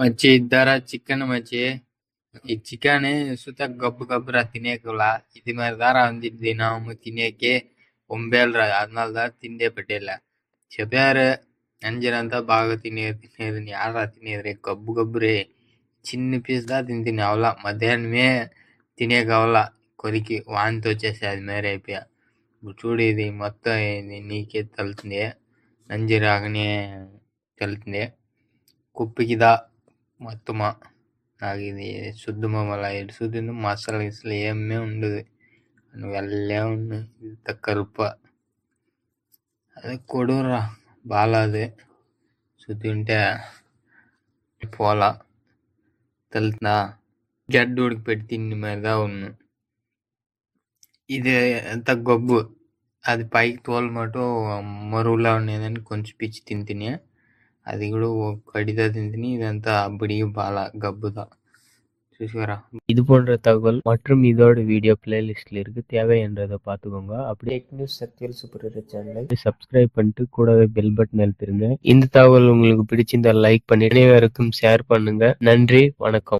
ಮಜ್ಜಿ ಇದ್ದಾರ ಚಿಕನ್ ಮಜ್ಜಿ ಈ ಚಿಕನ್ ಸುತ್ತ ಗಬ್ಬು ಗಬ್ಬರ ತಿನ್ನಕಲ್ಲ ಇದು ಮಾರಿ ದಾರ ಹೊಂದಿದ್ವಿ ನಾವು ತಿನ್ನಕ್ಕೆ ಒಂಬೇಲ್ರ ಅದ್ಮೇಲೆ ದಾರ ತಿಂದೇ ಪಟ್ಟಿಲ್ಲ ಚಬ್ಯಾರ ಅಂಜನ ಅಂತ ಬಾಗ ತಿನ್ನೇರು ತಿನ್ನೇರು ಯಾರ ತಿನ್ನೇದ್ರಿ ಗಬ್ಬು ಗಬ್ಬರಿ చిన్న పీస్ దా తిని తిని అవలా మధ్యాహ్నమే తినే కావాలా కొరికి వాంతి వచ్చేసి అది మేరే అయిపోయా చూడు ఇది మొత్తం ఇది నీకే తలుతుంది నంజి రాగానే తలుతుంది కుప్పికిదా మొత్తమా నాకు ఇది శుద్ధమా మళ్ళీ ఇటు శుద్ధి మసాలా గిసలు ఏమే ఉండదు. నువ్వు వెళ్ళే ఉండు ఇంత కరుప. అదే కొడురా బాలాది. శుద్ధి ఉంటే పోలా. తెలుతుందా గడ్డ ఉడికి పెట్టి తిండి మీద ఉన్న ఇది ఎంత గొబ్బు. అది పైకి తోలు మటు మరువులా ఉండేదని కొంచెం పిచ్చి తిని తిని అది కూడా கடிதா திந்தினி ఇదంతా அப்படியே பாலா கப்புதா చూసారా இது போன்ற தகவல் மற்றும் இதோட வீடியோ பிளேலிஸ்ட்ல இருக்கு தேவை என்றதை பார்த்துக்கோங்க அப்படியே டெக் நியூஸ் சக்திவேல் சூப்பர் சேனலை சப்ஸ்கிரைப் பண்ணிட்டு கூடவே பெல் பட்டன் அழுத்திருங்க இந்த தகவல் உங்களுக்கு பிடிச்சிருந்தா லைக் பண்ணி அனைவருக்கும் ஷேர் பண்ணுங்க நன்றி வணக்கம்